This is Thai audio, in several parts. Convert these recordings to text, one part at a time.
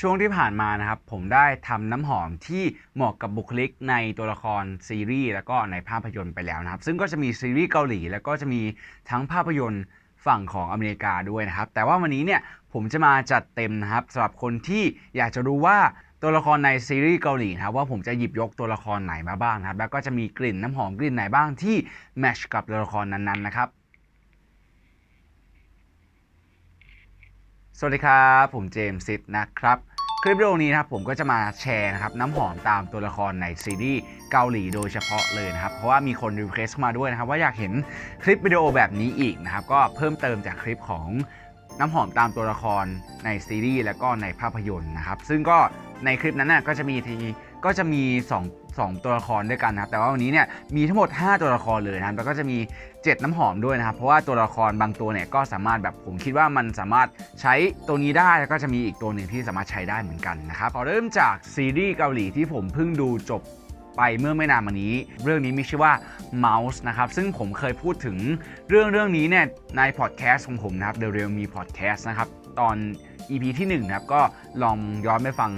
ช่วงที่ผ่านมานะครับ ผมได้ทำน้ำหอมที่เหมาะกับบุคลิกในตัวละครซีรีส์แล้วก็ในภาพยนตร์ไปแล้วนะครับ ซึ่งก็จะมีซีรีส์เกาหลี แล้วก็จะมีทั้งภาพยนตร์ฝั่งของอเมริกาด้วยนะครับ แต่ว่าวันนี้เนี่ยผมจะมาจัดเต็มนะครับสำหรับคนที่อยากจะรู้ว่าตัวละครในซีรีส์เกาหลีนะครับว่าผมจะหยิบยกตัวละครไหนมาบ้างนะครับ แล้วก็จะมีกลิ่นน้ำหอมกลิ่นไหนบ้างที่แมชกับตัวละครนั้นๆนะครับสวัสดีครับ ผมเจมส์ซิดนะครับ ลิปวิดีโอนี้นะครับผมก็จะมาแชร์นะครับน้ำหอมตามตัวละครในซีรีส์เกาหลีโดยเฉพาะเลยนะครับ เพราะว่ามีคนรีเควสต์มาด้วยนะครับ ว่าอยากเห็นคลิปวิดีโอแบบนี้อีกนะครับ ก็เพิ่มเติมจากคลิปของน้ำหอมตามตัวละครในซีรีส์แล้วก็ในภาพยนตร์นะครับ ซึ่งก็ในคลิปนั้นน่ะก็จะมีที ก็จะมี2 2ตัวละครด้วยกันนะครับแต่ว่าวันนี้เนี่ยมีทั้งหมด 5 ตัวละครเลยนะครับแล้วก็จะมี 7 น้ำหอมด้วยนะครับเพราะว่าตัวละครบางตัวเนี่ยก็สามารถแบบผมคิดว่ามันสามารถใช้ตัวนี้ได้แล้วก็จะมีอีกตัวหนึ่งที่สามารถใช้ได้เหมือนกันนะครับขอเริ่มจากซีรีส์เกาหลีที่ผมเพิ่งดูจบไปเมื่อไม่นานมานี้ เรื่องนี้มีชื่อว่า Mouse นะครับซึ่งผมเคยพูดถึงเรื่องเรื่องนี้เนี่ยในพอดแคสต์ของผมนะครับ The Real Me Podcast นะครับตอน EP ที่1นะครับก็ลองย้อนไปฟัง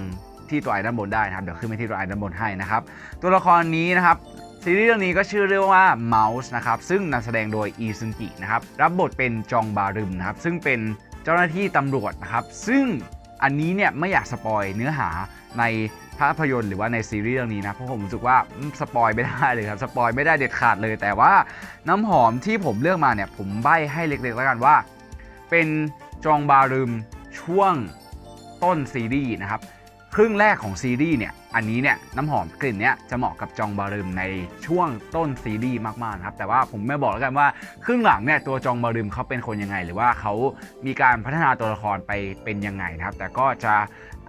ที่ตัวไอด้านบนได้นะครับเดี๋ยวขึ้นไปที่ตัวไอด้านบนให้นะครับตัวละครนี้นะครับซีรีส์เรื่องนี้ก็ชื่อเรื่องว่า Mouse นะครับซึ่งนำแสดงโดยอีซึงกินะครับรับบทเป็นจองบารึมนะครับซึ่งเป็นเจ้าหน้าที่ตำรวจนะครับซึ่งอันนี้เนี่ยไม่อยากสปอยเนื้อหาในภาพยนตร์หรือว่าในซีรีส์เรื่องนี้นะเพราะผมรู้สึกว่าสปอยไม่ได้เลยครับสปอยไม่ได้เด็ดขาดเลย แต่ว่าน้ำหอมที่ผมเลือกมาเนี่ยผมใบ้ให้เล็กๆแล้วกันว่า เป็นจองบารึมช่วงต้นซีรีส์นะครับ ครึ่งแรกของซีรีส์เนี่ย อันนี้เนี่ยน้ำหอมกลิ่นเนี้ยจะเหมาะกับจองบารึมในช่วงต้นซีรีส์มากๆนะครับ แต่ว่าผมไม่บอกแล้วกันว่าครึ่งหลังเนี่ยตัวจองบารึมเขาเป็นคนยังไง หรือว่าเขามีการพัฒนาตัวละครไปเป็นยังไงนะครับ แต่ก็จะ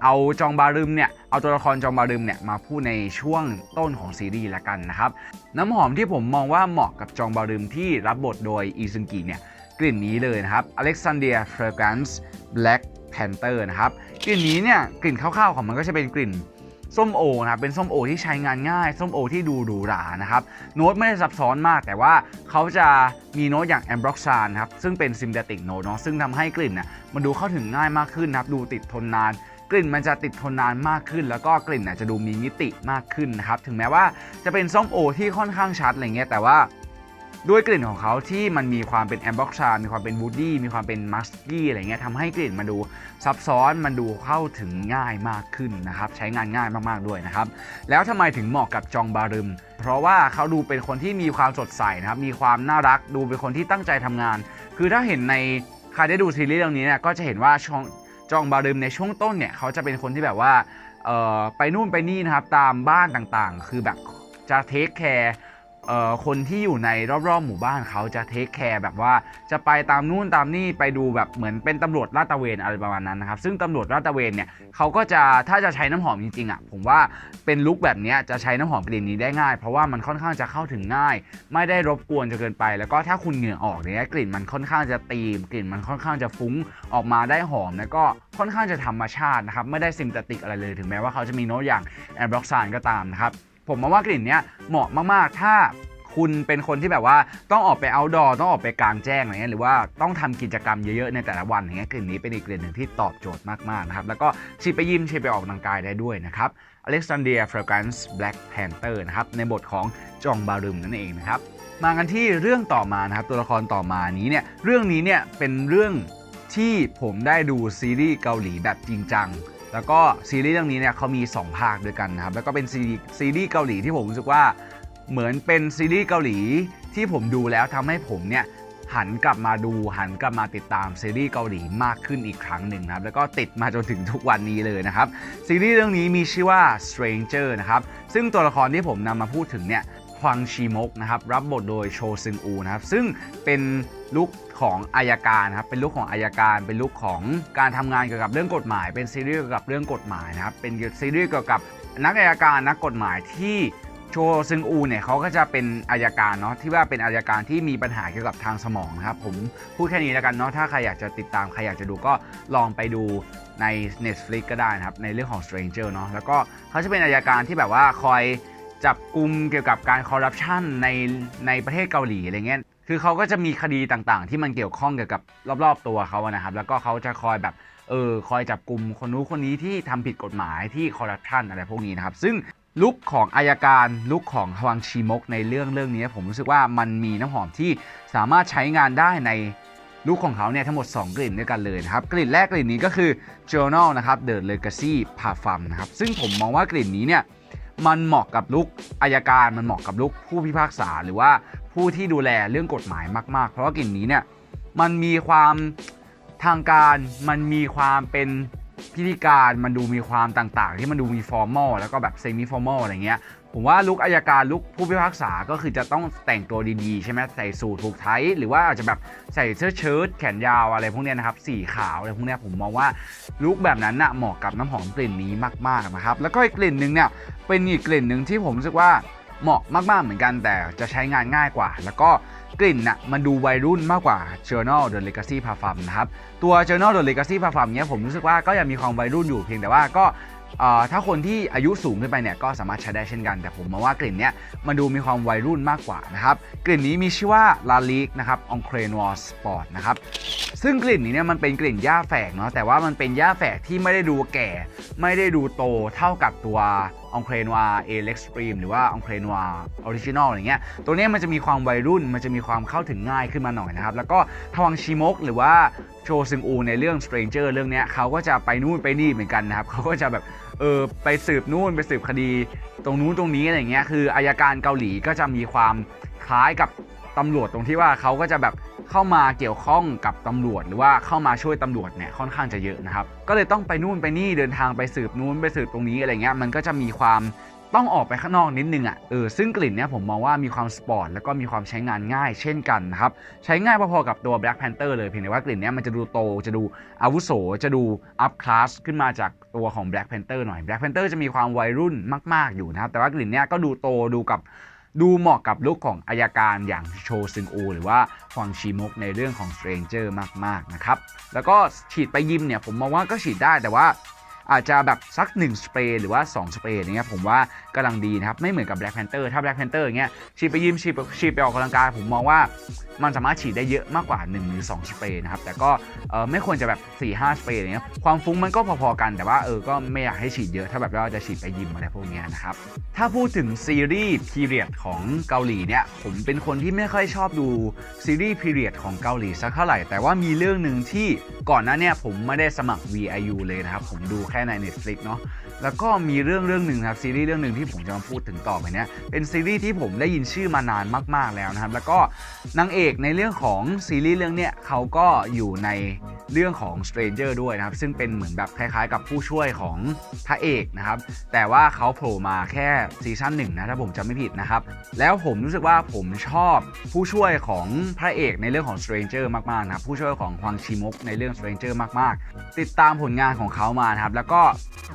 เอาจองบารึมเนี่ยเอาตัวละครจองบารึมเนี่ยมาพูดในช่วงต้นของซีรีส์ละกันนะครับน้ำหอมที่ผมมองว่าเหมาะกับจองบารึมที่รับบทโดยอีซึงกิเนี่ยกลิ่นนี้เลยนะครับ Alexandria Fragrance Black Panther นะครับกลิ่นนี้เนี่ยกลิ่นคร่าวๆของมันก็จะเป็นกลิ่นส้มโอนะครับเป็นส้มโอที่ใช้งานง่าย ส้มโอที่ดูหรูหรานะครับโน้ตไม่ได้ซับซ้อนมากแต่ว่าเขาจะมีโน้ตอย่างแอมบร็อกซานครับซึ่งเป็นซิมเ t ติกโน้ตเนาะซึ่งทำให้กลิ่นน่ะมันดูเข้าถึงง่ายมากขึ้นนะครับดูติดทนนานกลิ่นมันจะติดทนนานมากขึ้น แล้วก็กลิ่นน่ะจะดูมีมิติมากขึ้นนะครับถึงแม้ว่าจะเป็นส้มโอที่ค่อนข้างชัดอะไรเงี้ยแต่ว่า ด้วยกลิ่นของเขาที่มันมีความเป็นแอมบ็อกชา มีความเป็นวูดดี้ มีความเป็นมัสกี้อะไรเงี้ยทำให้กลิ่นมันดูซับซ้อน มันดูเข้าถึงง่ายมากขึ้นนะครับ ใช้งานง่ายมากๆด้วยนะครับ แล้วทำไมถึงเหมาะกับจองบารึม เพราะว่าเขาดูเป็นคนที่มีความสดใสนะครับ มีความน่ารัก ดูเป็นคนที่ตั้งใจทำงาน คือถ้าเห็นในใครได้ดูซีรีส์เรื่องนี้เนี่ยก็จะเห็นว่าช่องจองบารึมในช่วงต้นเนี่ยเขาจะเป็นคนที่แบบว่าไปนู่นไปนี่นะครับตามบ้านต่างๆ คือแบบจะเทคแคร์ คนที่อยู่ในรอบๆหมู่บ้านเขาจะเทคแคร์แบบว่าจะไปตามนู่นตามนี่ไปดูแบบเหมือนเป็นตำรวจลาดตระเวนอะไรประมาณนั้นนะครับซึ่งตำรวจลาดตระเวนเนี่ยเขาก็จะถ้าจะใช้น้ำหอมจริงๆอะผมว่าเป็นลุคแบบนี้จะใช้น้ำหอมกลิ่นนี้ได้ง่าย เพราะว่ามันค่อนข้างจะเข้าถึงง่าย ไม่ได้รบกวนจนเกินไป แล้วก็ถ้าคุณเหงื่อออกเนี่ยกลิ่นมันค่อนข้างจะตีมกลิ่นมันค่อนข้างจะฟุ้งออกมาได้หอมแล้วก็ค่อนข้างจะธรรมชาตินะครับไม่ได้ซิมเตติกอะไรเลยถึงแม้ว่าเขาจะมีโน้ตอย่างแอนบล็อกซานก็ตามนะครับ ผมมองว่ากลิ่นเนี้ยเหมาะมากๆ ถ้าคุณเป็นคนที่แบบว่าต้องออกไปเอาดอต้องออกไปกลางแจ้งอะไรเงี้ยหรือว่าต้องทำกิจกรรมเยอะๆในแต่ละวันอย่างเงี้ยกลิ่นนี้เป็นอีกกลิ่นหนึ่งที่ตอบโจทย์มากๆนะครับแล้วก็ฉีดไปยิมฉีดไปออกกำลังกายได้ด้วยนะครับ Alexandria Fragrance Black Panther นะครับในบทของจองบารึมนั่นเองนะครับมากันที่เรื่องต่อมานะครับตัวละครต่อมานี้เนี่ยเรื่องนี้เนี่ยเป็นเรื่องที่ผมได้ดูซีรีส์เกาหลีแบบจริงจัง แล้วก็ซีรีส์เรื่องนี้เนี่ยเขามี 2 ภาคด้วยกันนะครับ แล้วก็เป็นซีรีส์ซีรีส์เกาหลีที่ผมรู้สึกว่าเหมือนเป็นซีรีส์เกาหลีที่ผมดูแล้วทำให้ผมเนี่ยหันกลับมาดูหันกลับมาติดตามซีรีส์เกาหลีมากขึ้นอีกครั้งหนึ่งนะครับแล้วก็ติดมาจนถึงทุกวันนี้เลยนะครับซีรีส์เรื่องนี้มีชื่อว่า Stranger นะครับซึ่งตัวละครที่ผมนำมาพูดถึงเนี่ย ฮวังชีมกนะครับรับบทโดยโชซึงอูนะครับซึ่งเป็นลุคของอายการนะครับเป็นลุคของอายการ เป็นลุคของการทำงานเกี่ยวกับเรื่องกฎหมาย เป็นซีรีส์เกี่ยวกับเรื่องกฎหมายนะครับเป็นซีรีส์เกี่ยวกับนักอายการนักกฎหมายที่โชซึงอูเนี่ยเขาก็จะเป็นอายการเนาะที่ว่าเป็นอายการที่มีปัญหาเกี่ยวกับทางสมองนะครับผมพูดแค่นี้แล้วกันเนาะถ้าใครอยากจะติดตามใครอยากจะดูก็ลองไปดูใน Netflix ก็ได้นะครับในเรื่องของ Stranger เนาะแล้วก็เขาจะเป็นอายการที่แบบว่าคอย จับกลุ่มเกี่ยวกับการคอร์รัปชันในในประเทศเกาหลีอะไรเงี้ยคือเขาก็จะมีคดีต่างๆ ที่มันเกี่ยวข้องเกี่ยวกับรอบๆตัวเขานะครับ แล้วก็เขาจะคอยแบบเออคอยจับกลุ่มคนนู้นคนนี้ที่ทำผิดกฎหมายที่คอร์รัปชันอะไรพวกนี้นะครับ ซึ่งลุคของอายการลุคของฮวังชีมกในเรื่องเรื่องนี้ ผมรู้สึกว่ามันมีน้ำหอมที่สามารถใช้งานได้ในลุคของเขาเนี่ยทั้งหมด 2 กลิ่นด้วยกันเลยนะครับ กลิ่นแรกกลิ่นนี้ก็คือ Journal นะครับ The Legacy Parfum นะครับ ซึ่งผมมองว่ากลิ่นนี้เนี่ย มันเหมาะกับลุกอายการมันเหมาะกับลุกผู้พิพากษาหรือว่าผู้ที่ดูแลเรื่องกฎหมายมาก ๆ เพราะว่ากลิ่นนี้เนี่ยมันมีความทางการมันมีความเป็นพิธีการมันดูมีความต่างๆ ที่มันดูมีฟอร์มอลแล้วก็แบบเซมิฟอร์มอลอะไรเงี้ย ผมว่าลุกอายการลุกผู้พิพากษาก็คือจะต้องแต่งตัวดีๆ ใช่ไหมใส่สูทถูกไทยหรือว่าอาจจะแบบใส่เสื้อเชิ้ตแขนยาวอะไรพวกเนี้ยนะครับสีขาวอะไรพวกเนี้ยผมมองว่าลุกแบบนั้นน่ะเหมาะกับน้ำหอมกลิ่นนี้มากๆนะครับแล้วก็อีกกลิ่นหนึ่งเนี่ยเป็นอีกกลิ่นหนึ่งที่ผมรู้สึกว่าเหมาะมากๆเหมือนกันแต่จะใช้งานง่ายกว่า แล้วก็กลิ่นน่ะมันดูวัยรุ่นมากกว่า Journal The Legacy Parfum นะครับตัว Journal The Legacy Parfum เนี้ยผมรู้สึกว่าก็ยังมีความวัยรุ่นอยู่เพียงแต่ว่าก็ ถ้าคนที่อายุสูงขึ้นไปเนี่ยก็สามารถใช้ได้เช่นกัน แต่ผมมองว่ากลิ่นเนี้ยมันดูมีความวัยรุ่นมากกว่านะครับ กลิ่นนี้มีชื่อว่าลาลิกนะครับ On c r e n o i r Sport นะครับซึ่งกลิ่นนี้เนี่ยมันเป็นกลิ่นหญ้าแฝกเนาะแต่ว่ามันเป็นหญ้าแฝกที่ไม่ได้ดูแก่ ไม่ได้ดูโตเท่ากับตัว On c r e n o i r A Extreme หรือว่า On c r e n o i r Original อะไรเงี้ยตัวนี้มันจะมีความวัยรุ่นมันจะมีความเข้าถึงง่ายขึ้นมาหน่อยนะครับ แล้วก็ทวังชิมกหรือว่าโชซึงอูในเรื่อง Stranger เรื่องเนี้ยเขาก็จะไปนู่นไปนี่เหมือนกันนะครับเขาก็จะแบบเออไปสืบนู่นไปสืบคดี ตรงนู้นตรงนี้อะไรเงี้ยคืออายการเกาหลีก็จะมีความคล้ายกับตำรวจตรงที่ว่าเขาก็จะแบบ เข้ามาเกี่ยวข้องกับตำรวจ หรือว่าเข้ามาช่วยตำรวจเนี่ยค่อนข้างจะเยอะนะครับ ก็เลยต้องไปนู่นไปนี่เดินทางไปสืบนู้นไปสืบตรงนี้อะไรเงี้ยมันก็จะมีความต้องออกไปข้างนอกนิดนึงอะเออซึ่งกลิ่นเนี้ยผมมองว่ามีความสปอร์ตแล้วก็มีความใช้งานง่ายเช่นกันนะครับใช้ง่ายพอๆกับตัว Black Panther เลยเพียงแต่ว่ากลิ่นเนี้ยมันจะดูโตจะดูอาวุโสจะดูอัพคลาสขึ้นมาจากตัวของ Black Panther หน่อย Black Panther จะมีความวัยรุ่นมาก ๆอยู่นะครับแต่ว่ากลิ่นเนี้ยก็ดูโตดูกับ ดูเหมาะกับลุคของอายการอย่างโชซึงอูหรือว่าฟวังชีมกในเรื่องของ Stranger มากๆนะครับ แล้วก็ฉีดไปยิมเนี่ยผมมองว่าก็ฉีดได้แต่ว่าอาจจะแบบสัก 1 สเปรย์หรือว่า 2 สเปรย์อย่างเงี้ยผมว่ากำลังดีนะครับ ไม่เหมือนกับ Black Panther ถ้า Black Panther อย่างเงี้ยฉีดไปยิมฉีดไปฉีดไปออกกำลังกายผมมองว่า มันสามารถฉีดได้เยอะมากกว่า 1 หรือ 2 สเปรย์นะครับ แต่ก็ไม่ควรจะแบบ 4-5 สเปรย์อย่างเงี้ยความฟุ้งมันก็พอๆกันแต่ว่าเออก็ไม่อยากให้ฉีดเยอะถ้าแบบว่าจะฉีดไปยิมอะไรพวกเนี้ยนะครับ ถ้าพูดถึงซีรีส์พีเรียดของเกาหลีเนี่ยผมเป็นคนที่ไม่ค่อยชอบดูซีรีส์พีเรียดของเกาหลีสักเท่าไหร่แต่ว่ามีเรื่องหนึ่งที่ก่อนหน้าเนี่ยผมไม่ได้สมัคร VIU เลยนะครับ ผมดูแค่ใน Netflix เนาะแล้วก็มีเรื่องเรื่องหนึ่งครับซีรีส์เรื่องหนึ่งที่ผมจะมาพูดถึงต่อไปเนี้ยเป็นซีรีส์ที่ผมได้ยินชื่อมานานมาก ๆแล้วนะครับ แล้วก็นางเอกในเรื่องของซีรีส์เรื่องเนี้ยเขาก็อยู่ในเรื่องของ Stranger ด้วยนะครับ ซึ่งเป็นเหมือนแบบคล้ายๆ กับผู้ช่วยของพระเอกนะครับ แต่ว่าเขาโผล่มาแค่ซีซั่นหนึ่งนะถ้าผมจำไม่ผิดนะครับ แล้วผมรู้สึกว่าผมชอบผู้ช่วยของพระเอกในเรื่องของ Stranger มากๆนะครับผู้ช่วยของฮวังชิมกในเรื่อง Stranger มากๆ ติดตามผลงานของเขามานะครับ แล้วก็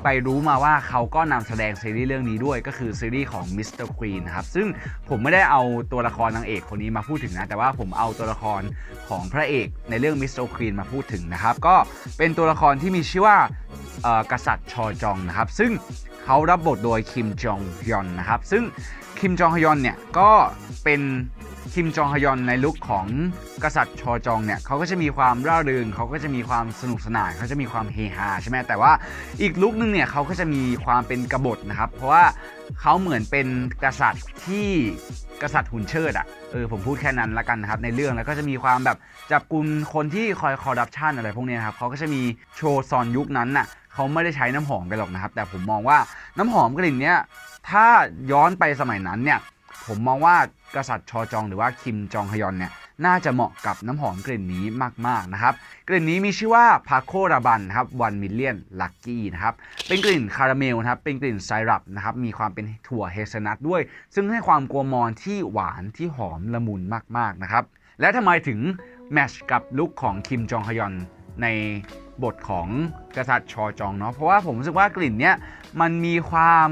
ไปรู้มาว่าเขาก็นำแสดงซีรีส์เรื่องนี้ด้วยก็คือซีรีส์ของ Mr. Queen นะครับซึ่งผมไม่ได้เอาตัวละครนางเอกคนนี้มาพูดถึงนะแต่ว่าผมมเอาตัวละครของพระเอกในเรื่อง Mr. Queen มาพูดถึงนะครับ ก็เป็นตัวละครที่มีชื่อว่ากษัตริย์ชอจองนะครับ ซึ่งเขารับบทโดยคิมจองฮยอนนะครับ ซึ่งคิมจองฮยอนเนี่ยก็เป็นคิมจองฮยอนในลุคของกษัตริย์ชอจองเนี่ยเขาก็จะมีความร่าเริงเขาก็จะมีความสนุกสนานเขาจะมีความเฮฮาใช่ไหมแต่ว่าอีกลุคนึงเนี่ยเขาก็จะมีความเป็นกบฏนะครับ เพราะว่า เขาเหมือนเป็นกษัตริย์ที่กษัตริย์หุ่นเชิดอะเออผมพูดแค่นั้นละกันนะครับในเรื่องแล้วก็จะมีความแบบจับกุมคนที่คอยคอร์รัปชันอะไรพวกนี้ยครับเขาก็จะมีโชว์ซอนยุคนั้นน่ะเขาไม่ได้ใช้น้ำหอมกันหรอกนะครับ แต่ผมมองว่าน้ำหอมกลิ่นเนี้ยถ้าย้อนไปสมัยนั้นเนี่ยผมมองว่ากษัตริย์ชอจองหรือว่าคิมจองฮยอนเนี่ย น่าจะเหมาะกับน้ำหอมกลิ่นนี้มากๆนะครับ กลิ่นนี้มีชื่อว่าพาโคราบันครับวันมิลเลียนลักกี้นะครับ เป็นกลิ่นคาราเมลนะครับ เป็นกลิ่นไซรัปนะครับ มีความเป็นถั่วเฮเซนัทด้วย ซึ่งให้ความกัวมอนที่หวานที่หอมละมุนมากๆนะครับ และทำไมถึงแมทชกับลุคของคิมจองฮยอนในบทของกษัตริย์ชอจองเนาะ เพราะว่าผมรู้สึกว่ากลิ่นเนี้ยมันมีความ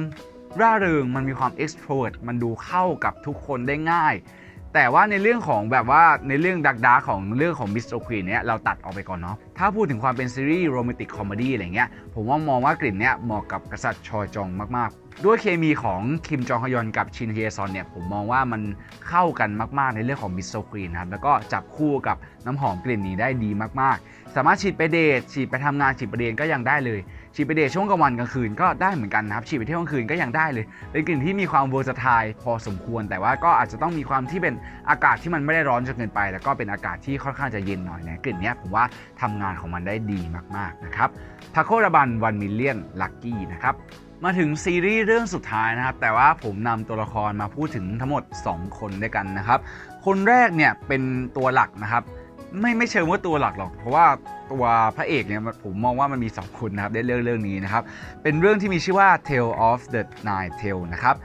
ร่าเริง มันมีความ extrovert มันดูเข้ากับทุกคนได้ง่าย แต่ว่าในเรื่องของแบบว่าในเรื่องดักดาของเรื่องของมิสโซควีนเนี่ยเราตัดออกไปก่อนเนาะถ้าพูดถึงความเป็นซีรีส์โรแมนติกคอมเมดี้อะไรเงี้ยผมว่ามองว่ากลิ่นเนี้ยเหมาะกับกษัตริย์ชอจองมากๆ ด้วยเคมีของคิมจองฮยอนกับชินเฮซอนเนี่ยผมมองว่ามันเข้ากันมาก ๆ ในเรื่องของมิสโซกรีนนะครับ แล้วก็จับคู่กับน้ำหอมกลิ่นนี้ได้ดีมากๆ สามารถฉีดไปเดทฉีดไปทำงานฉีดไปเรียนก็ยังได้เลย ฉีดไปเดทช่วงกลางวันกลางคืนก็ได้เหมือนกันนะครับฉีดไปเที่ยวกลางคืนก็ยังได้เลยเป็นกลิ่นที่มีความเวอร์สไทล์พอสมควร แต่ว่าก็อาจจะต้องมีความที่เป็นอากาศที่มันไม่ได้ร้อนจนเกินไป แล้วก็เป็นอากาศที่ค่อนข้างจะเย็นหน่อยนะกลิ่นนี้ผมว่าทำงานของมันได้ดีมากๆนะครับทาโคราบันวันมิลเลียนลักกี้นะครับ มาถึงซีรีส์เรื่องสุดท้ายนะครับ แต่ว่าผมนำตัวละครมาพูดถึงทั้งหมด 2 คนด้วยกันนะครับ คนแรกเนี่ยเป็นตัวหลักนะครับไม่ไม่เชิงว่าตัวหลักหรอก เพราะว่าตัวพระเอกเนี่ยผมมองว่ามันมี 2 คนนะครับในเรื่องเรื่องนี้นะครับ เป็นเรื่องที่มีชื่อว่า Tale of the Nine Tail นะครับ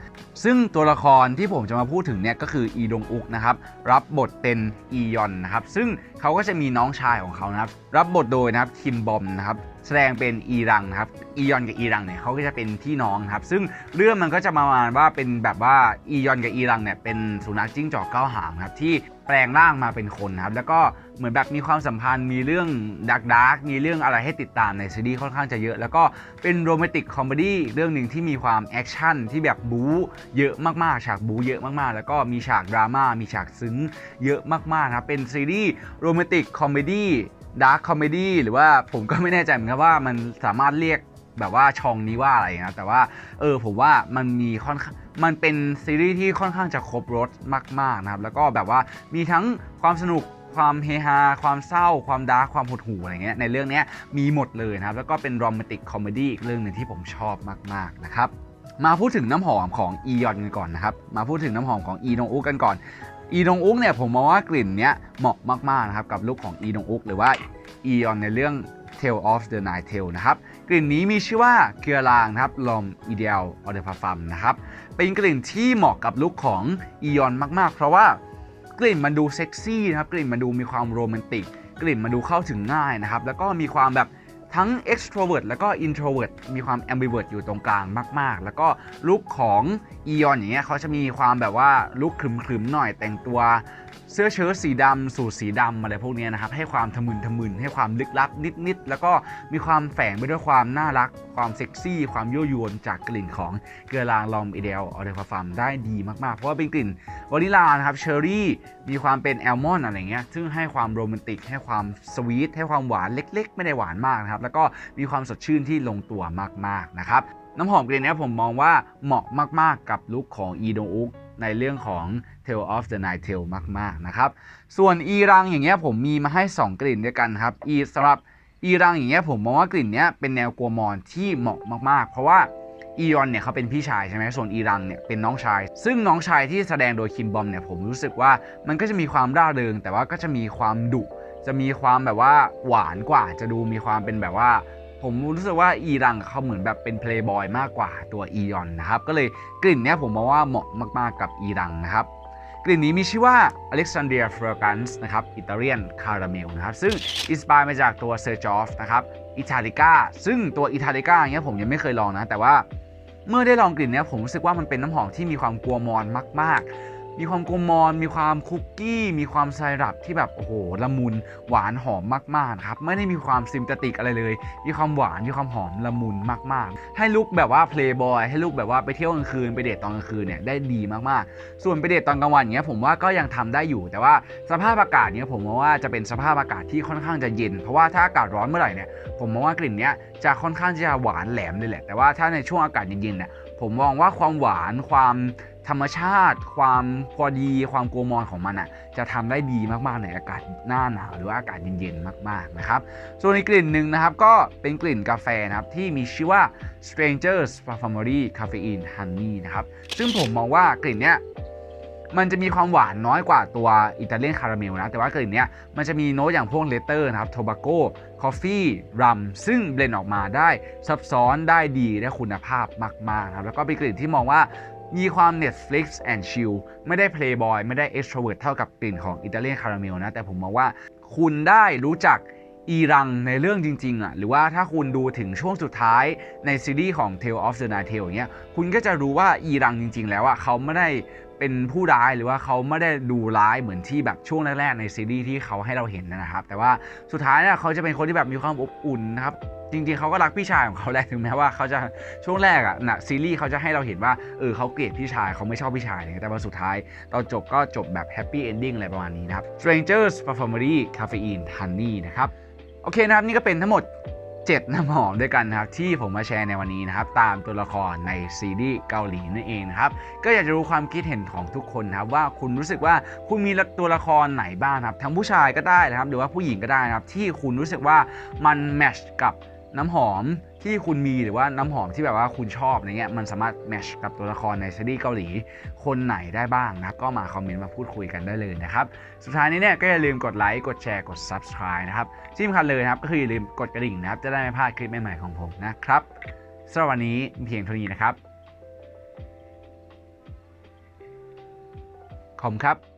ซึ่งตัวละครที่ผมจะมาพูดถึงเนี่ยก็คืออีดงอุกนะครับรับบทเป็นอียอนนะครับซึ่งเขาก็จะมีน้องชายของเขานะครับรับบทโดยนะครับคิมบอมนะครับ แสดงเป็นอีรังนะครับอียอนกับอีรังเนี่ยเขาก็จะเป็นพี่น้องครับ ซึ่งเรื่องมันก็จะประมาณว่าเป็นแบบว่าอียอนกับอีรังเนี่ยเป็นสุนัขจิ้งจอกเก้าหางครับที่แปลงร่างมาเป็นคนครับแล้วก็เหมือนแบบมีความสัมพันธ์มีเรื่องดักดักมีเรื่องอะไรให้ติดตามในซีรีส์ค่อนข้างจะเยอะ แล้วก็เป็นโรแมนติกคอมเมดี้เรื่องหนึ่งที่มีความแอคชั่นที่แบบบู๊เยอะมากๆ ฉากบู๊เยอะมากๆ แล้วก็มีฉากดราม่ามีฉากซึ้งเยอะมากๆนะครับเป็นซีรีส์โรแมนติกคอมเมดี้ ดาร์คคอมเมดี้หรือว่าผมก็ไม่แน่ใจเหมือนกันว่ามันสามารถเรียกแบบว่าช่องนี้ว่าอะไรนะแต่ว่าเออผมว่ามันมีค่อนข้างมันเป็นซีรีส์ที่ค่อนข้างจะครบรถมากๆนะครับ แล้วก็แบบว่ามีทั้งความสนุกความเฮฮา ความเศร้า ความดาร์กความหดหู่อะไรเงี้ยในเรื่องนี้มีหมดเลยนะครับ แล้วก็เป็นโรแมนติกคอมเมดี้อีกเรื่องหนึ่งที่ผมชอบมากๆนะครับมาพูดถึงน้ำหอมของอียอนกันก่อนนะครับ มาพูดถึงน้ำหอมของอีนงอุกันก่อน อีนงอุกเนี่ยผมมองว่ากลิ่นเนี้ยเหมาะมากๆนะครับกับลุคของอีนงอุกหรือว่าอียอนในเรื่อง Tale of the Night Tale นะครับ กลิ่นนี้มีชื่อว่าเกลือรางนะครับลอมอีเดียลออเดอร์พาฟัมนะครับ เป็นกลิ่นที่เหมาะกับลุคของอียอนมากๆ เพราะว่ากลิ่นมันดูเซ็กซี่นะครับ กลิ่นมันดูมีความโรแมนติก กลิ่นมันดูเข้าถึงง่ายนะครับ แล้วก็มีความแบบ ทั้ง extrovert แล้วก็ introvert มีความ ambivert อยู่ตรงกลางมาก ๆ แล้วก็ลุคของอียอนอย่างเงี้ยเขาจะมีความแบบว่าลุคขรึมๆหน่อยแต่งตัวเสื้อเชิ้ตสีดำสูทสีดำอะไรพวกนี้นะครับให้ความทะมึนทะมึนให้ความลึกลับนิดๆแล้วก็มีความแฝงไปด้วยความน่ารัก ความเซ็กซี่ ความยั่วยวนจากกลิ่นของเกลือรางลอมอีเดลออเดอร์พาฟัมได้ดีมากๆ เพราะว่าเป็นกลิ่นวานิลานะครับเชอร์รี่มีความเป็นแอลมอนอะไรเงี้ยซึ่งให้ความโรแมนติก ให้ความสวีทให้ความหวานเล็ก ๆ ไม่ได้หวานมากนะครับแล้วก็มีความสดชื่นที่ลงตัวมากๆนะครับน้ำหอมกลิ่นนี้ผมมองว่าเหมาะมากๆกับลุคของอีดงอุก ในเรื่องของ Tale of the Night Tale มาก ๆ นะครับ ส่วนอีรังอย่างเงี้ยผมมีมาให้ 2 กลิ่นด้วยกันครับอีสำหรับอีรังอย่างเงี้ยผมมองว่ากลิ่นเนี้ยเป็นแนวกัวมอนที่เหมาะมาก ๆ เพราะว่าอียอนเนี่ยเขาเป็นพี่ชายใช่ไหมส่วนอีรังเนี่ยเป็นน้องชาย ซึ่งน้องชายที่แสดงโดยคิมบอมเนี่ยผมรู้สึกว่ามันก็จะมีความร่าเริง แต่ว่าก็จะมีความดุจะมีความแบบว่าหวานกว่า จะดูมีความเป็นแบบว่า ผมรู้สึกว่าอีรังเขาเหมือนแบบเป็นเพลย์บอยมากกว่าตัวอียอนนะครับ ก็เลยกลิ่นเนี้ยผมมองว่าเหมาะมากๆกับอีรังนะครับ กลิ่นนี้มีชื่อว่า Alexandria Fragrance นะครับอิตาเลียนคาราเมลนะครับ ซึ่งอินสปายมาจากตัว s e r g o f นะครับอิตาลิก้าซึ่งตัวอิตาลิก้าเนี้ยผมยังไม่เคยลองนะ แต่ว่าเมื่อได้ลองกลิ่นเนี้ยผมรู้สึกว่ามันเป็นน้ำหอมที่มีความกัวมอนมาก ๆ มีความกัวมอน มีความคุกกี้ มีความไซรัปที่แบบโอ้โหละมุนหวานหอมมากๆครับไม่ได้มีความซิมตติกอะไรเลย มีความหวานมีความหอมละมุนมากๆ ให้ลุกแบบว่าเพลย์บอยให้ลุกแบบว่าไปเที่ยวกลางคืนไปเดทตอนกลางคืนเนี่ยได้ดีมากๆ ส่วนไปเดทตอนกลางวันเนี้ยผมว่าก็ยังทำได้อยู่ แต่ว่าสภาพอากาศเนี้ยผมมองว่าจะเป็นสภาพอากาศที่ค่อนข้างจะเย็น เพราะว่าถ้าอากาศร้อนเมื่อไหร่เนี่ยผมมองว่ากลิ่นเนี้ยจะค่อนข้างจะหวานแหลมเลยแหละ แต่ว่าถ้าในช่วงอากาศเย็นๆเนี่ยผมมองว่าความหวานความ ธรรมชาติ ความพอดีความโกมอนของมันอะจะทำได้ดีมากๆในอากาศหน้าหนาวหรือว่าอากาศเย็นๆมากๆนะครับส่วนอีกกลิ่นหนึ่งนะครับก็เป็นกลิ่นกาแฟนะครับที่มีชื่อว่า Strangers Parfumery Caffeine Honey นะครับซึ่งผมมองว่ากลิ่นเนี้ยมันจะมีความหวานน้อยกว่าตัวอิตาเลียนคาราเมลนะ แต่ว่ากลิ่นเนี้ยมันจะมีโน้ตอย่างพวกเลเตอร์นะครับโทบาโก้คอฟฟี่รัมซึ่งเบลนออกมาได้ซับซ้อนได้ดีได้คุณภาพมากๆนะครับแล้วก็เป็นกลิ่นที่มองว่า มีความ Netflix and chill ไม่ได้ Playboy ไม่ได้ extrovert เท่ากับกลิ่นของอิตาเลียนคาราเมลนะ แต่ผมมองว่าคุณได้รู้จักอีรังในเรื่องจริงๆอะหรือว่าถ้าคุณดูถึงช่วงสุดท้ายในซีรีส์ของ Tale of the Night Tale อย่างเงี้ยคุณก็จะรู้ว่าอีรังจริง ๆ แล้วอะเขาไม่ได้ เป็นผู้ร้ายหรือว่าเขาไม่ได้ดูร้ายเหมือนที่แบบช่วงแรกๆในซีรีส์ที่เขาให้เราเห็นนะครับ แต่ว่าสุดท้ายเนี่ยเขาจะเป็นคนที่แบบมีความอบอุ่นนะครับจริงๆเขาก็รักพี่ชายของเขาแหละถึงแม้ว่าเขาจะช่วงแรกอะนะซีรีส์เขาจะให้เราเห็นว่าเออเขาเกลียดพี่ชายเขาไม่ชอบพี่ชายอะแต่ว่าสุดท้ายตอนจบก็จบแบบแฮปปี้เอนดิ้งอะไรประมาณนี้นะครับ Strangers Perfumery Caffeine Honey นะครับ โอเคนะครับ นี่ก็เป็นทั้งหมด 7น้ำหอมด้วยกันนะครับที่ผมมาแชร์ในวันนี้นะครับตามตัวละครในซีรีส์เกาหลีนั่นเองนะครับก็อยากจะรู้ความคิดเห็นของทุกคนนะครับว่าคุณรู้สึกว่าคุณมีตัวละครไหนบ้างครับทั้งผู้ชายก็ได้นะครับหรือว่าผู้หญิงก็ได้นะครับที่คุณรู้สึกว่ามันแมชกับน้ำหอม ที่คุณมีหรือว่าน้ำหอมที่แบบว่าคุณชอบอะไรเงี้ยมันสามารถแมชกับตัวละครในซีรีส์เกาหลี คนไหนได้บ้างนะครับก็มาคอมเมนต์มาพูดคุยกันได้เลยนะครับ สุดท้ายนี้เนี่ยก็อย่าลืมกดไลค์กดแชร์กด Subscribe นะครับที่สำคัญเลยนะครับก็คืออย่าลืมกดกระดิ่งนะครับจะได้ไม่พลาดคลิปใหม่ๆของผมนะครับสำหรับวันนี้เพียงเท่านี้นะครับขอบคุณครับ